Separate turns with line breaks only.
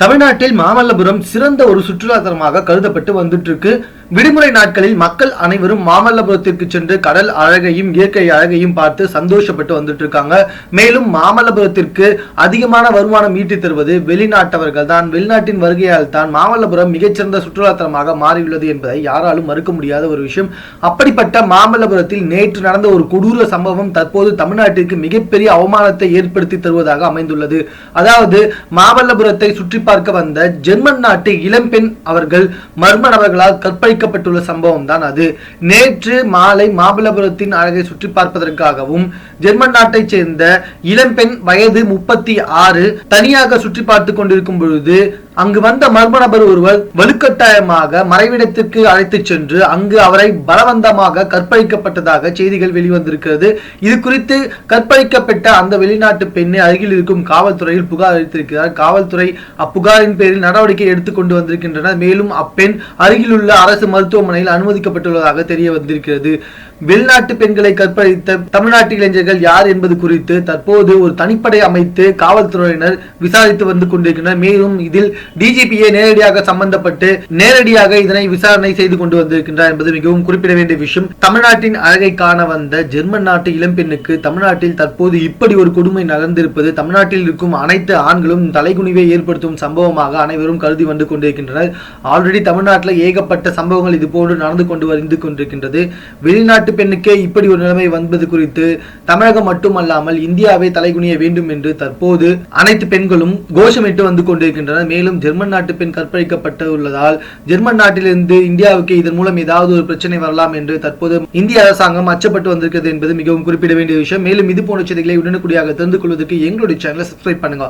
தமிழ்நாட்டில் மாமல்லபுரம் சிறந்த ஒரு சுற்றுலாத்தலமாக கருதப்பட்டு வந்துட்டு இருக்கு விடுமுறை நாட்களில் மக்கள் அனைவரும் மாமல்லபுரத்திற்கு சென்று கடல் அழகையும் இயற்கை அழகையும் பார்த்து சந்தோஷப்பட்டு வந்துட்டு இருக்காங்க மேலும் மாமல்லபுரத்திற்கு அதிகமான வருமானம் ஈட்டி தருவது வெளிநாட்டவர்கள் தான் வெளிநாட்டின் வருகையால் தான் மாமல்லபுரம் மிகச்சிறந்த சுற்றுலாத்தலமாக மாறியுள்ளது என்பதை யாராலும் மறுக்க முடியாத ஒரு விஷயம். அப்படிப்பட்ட மாமல்லபுரத்தில் நேற்று நடந்த ஒரு கொடூர சம்பவம் தற்போது தமிழ்நாட்டிற்கு மிகப்பெரிய அவமானத்தை ஏற்படுத்தி தருவதாக அமைந்துள்ளது. அதாவது மாமல்லபுரத்தை சுற்றி பார்க்க வந்த ஜெர்மன் நாட்டு இளம்பெண் அவர்கள் மர்ம நபர்களால் கற்பழிக்கப்பட்டுள்ள சம்பவம் தான் அது. நேற்று மாலை மாமல்லபுரத்தின் அழகை சுற்றி பார்ப்பதற்காகவும் ஜெர்மன் நாட்டைச் சேர்ந்த இளம்பெண் வயது முப்பத்தி ஆறு தனியாக சுற்றி பார்த்து கொண்டிருக்கும் பொழுது அங்கு வந்த மர்ம நபர் ஒருவர் வலுக்கட்டாயமாக மறைவிடத்திற்கு அழைத்துச் சென்று அங்கு அவரை பலவந்தமாக கற்பழிக்கப்பட்டதாக செய்திகள் வெளிவந்திருக்கிறது. இது குறித்து கற்பழிக்கப்பட்ட அந்த வெளிநாட்டு பெண்ணை அருகில் இருக்கும் காவல்துறையில் புகார் அளித்திருக்கிறார். காவல்துறை அப்புகாரின் பேரில் நடவடிக்கை எடுத்துக்கொண்டு வந்திருக்கின்றனர். மேலும் அப்பெண் அருகிலுள்ள அரசு மருத்துவமனையில் அனுமதிக்கப்பட்டுள்ளதாக தெரிய வந்திருக்கிறது. வெளிநாட்டு பெண்களை கற்பழித்த தமிழ்நாட்டு இளைஞர்கள் யார் என்பது குறித்து தற்போது ஒரு தனிப்படை அமைத்து காவல்துறையினர் விசாரித்து வந்து கொண்டிருக்கின்றனர். மேலும் இதில் டிஜிபியை நேரடியாக சம்பந்தப்பட்டு நேரடியாக இதனை விசாரணை செய்து கொண்டு வந்திருக்கின்றார் என்பது மிகவும் குறிப்பிட வேண்டிய விஷயம். தமிழ்நாட்டின் அழகை காண வந்த ஜெர்மன் நாட்டு இளம்பெண்ணுக்கு தமிழ்நாட்டில் தற்போது இப்படி ஒரு கொடுமை நடந்திருப்பது தமிழ்நாட்டில் இருக்கும் அனைத்து ஆண்களும் தலைகுனிவை ஏற்படுத்தும் சம்பவமாக அனைவரும் கருதி வந்து கொண்டிருக்கின்றனர். ஆல்ரெடி தமிழ்நாட்டில் ஏகப்பட்ட சம்பவங்கள் இது போன்று நடந்து கொண்டு வந்து கொண்டிருக்கின்றது. வெளிநாட்டு பெண்ணுக்கே இப்படி ஒரு நிலைமை வந்தது குறித்து தமிழகம் மட்டுமல்லாமல் இந்தியாவை தலைகுனிய வேண்டும் என்று தற்போது அனைத்து பெண்களும் கோஷமிட்டு வந்து கொண்டிருக்கின்றனர். மேலும் ஜெர்மன் நாட்டு பெண் கற்பழிக்கப்பட்டு உள்ளதால் ஜெர்மன் நாட்டிலிருந்து இந்தியாவுக்கு இதன் மூலம் ஏதாவது ஒரு பிரச்சனை வரலாம் என்று தற்போது இந்திய அரசாங்கம் அச்சப்பட்டு வந்திருக்கிறது என்பது மிகவும் குறிப்பிட வேண்டிய விஷயம். மேலும் இது போன்ற செய்திகளை உடனுக்குடியாக தெரிந்து கொள்வதற்கு எங்களுடைய சேனலை சப்ஸ்கிரைப் பண்ணுங்க.